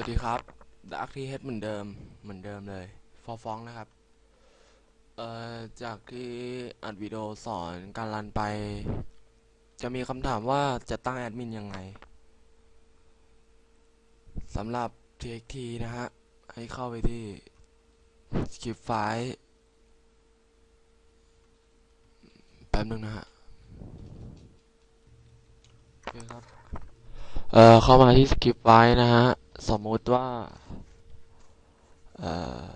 วัสดีครับดักทีเฮดเหมือนเดิม เหมือนเดิมเลย ฟอฟ้องนะครับ เอ่อ จากที่อัดวิดีโอสอนการรันไป จะมีคำถามว่าจะตั้งแอดมินยังไงสำหรับ TXT นะฮะ ให้เข้าไปที่ script file แป๊บนึงนะฮะ โอเคครับ เอ่อ เข้ามาที่ script file นะฮะ สมมติว่า เอ่อ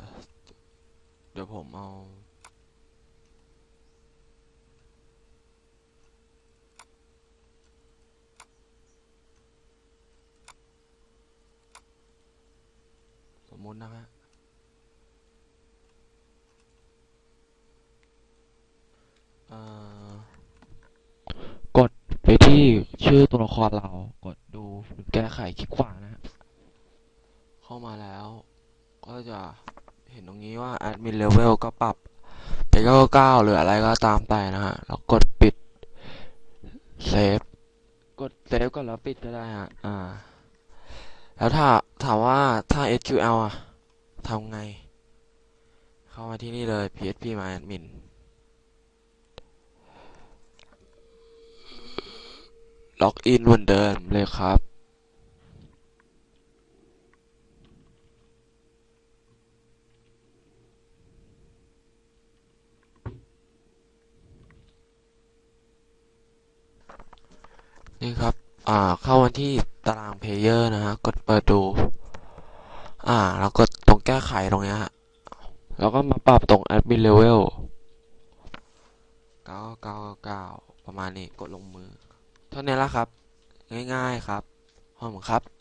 เดี๋ยวผมเอา สมมตินะฮะ กดไปที่ชื่อตัวละครเรา กดดูแก้ไขคลิกขวานะ เข้ามาแล้ว ก็จะเห็นตรงนี้ว่า admin level ก็ปรับไป99หรืออะไรก็ตามแต่นะฮะแล้วกดปิดเซฟกดเซฟก่อนแล้วปิดก็ได้ฮะอ่า แล้วถ้าถามว่าถ้า SQL อะทำไง เข้ามาที่นี่เลย PHP My Admin ล็อกอินเหมือนเดิมเลยครับ นี่ครับ อ่า เข้าวันที่ตารางเพลเยอร์นะฮะ กดเปิดดู อ่า แล้วกดตรงแก้ไขตรงเนี้ยฮะ แล้วก็มาปรับตรง admin level 9999ประมาณนี้ กดลงมือ เท่านี้ละครับ ง่ายๆครับขอมครับ